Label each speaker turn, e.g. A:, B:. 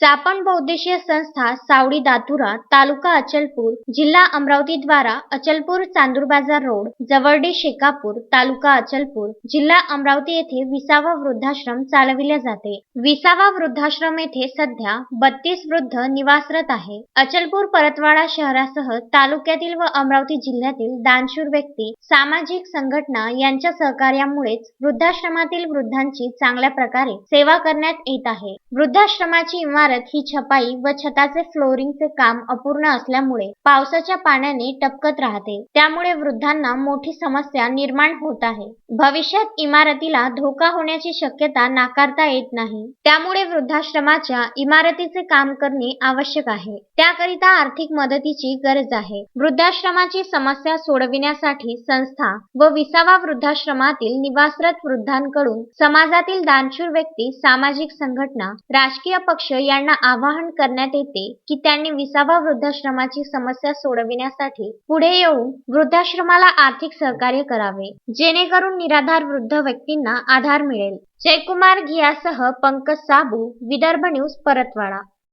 A: सापण बहुद्देशीय संस्था सावडी दातुरा तालुका अचलपूर जिल्हा अमरावती द्वारा अचलपूर चांदूर बाजार रोड जवळडे शेकापूर तालुका अचलपूर जिल्हा अमरावती येथे विसावा वृद्धाश्रम चालविले जाते. विसावा वृद्धाश्रम येथे सध्या बत्तीस वृद्ध निवासरत आहे. अचलपूर परतवाडा शहरासह तालुक्यातील व अमरावती जिल्ह्यातील दानशूर व्यक्ती सामाजिक संघटना यांच्या सहकार्यामुळेच वृद्धाश्रमातील वृद्धांची चांगल्या प्रकारे सेवा करण्यात येत आहे. वृद्धाश्रमाची इमारत ही छपाई व छताचे फ्लोरिंगचे काम अपूर्ण असल्यामुळे पावसाच्या पाण्याने टपकत राहते. त्यामुळे वृद्धांना मोठी समस्या निर्माण होत आहे. भविष्यात इमारतीला धोका होण्याची शक्यता नाकारता येत नाही. त्यामुळे वृद्धाश्रमाच्या इमारतीचे काम करणे आवश्यक आहे. त्याकरिता आर्थिक मदतीची गरज आहे. वृद्धाश्रमाची समस्या सोडविण्यासाठी संस्था व विसावा वृद्धाश्रमातील निवासरत वृद्धांकडून समाजातील दानशूर व्यक्ती सामाजिक संघटना राजकीय पक्ष या यांना आवाहन करण्यात येते की त्यांनी विसावा वृद्धाश्रमाची समस्या सोडविण्यासाठी पुढे येऊन वृद्धाश्रमाला आर्थिक सहकार्य करावे जेणेकरून निराधार वृद्ध व्यक्तींना आधार मिळेल. जयकुमार घियासह पंकज साबू विदर्भ न्यूज परतवाडा.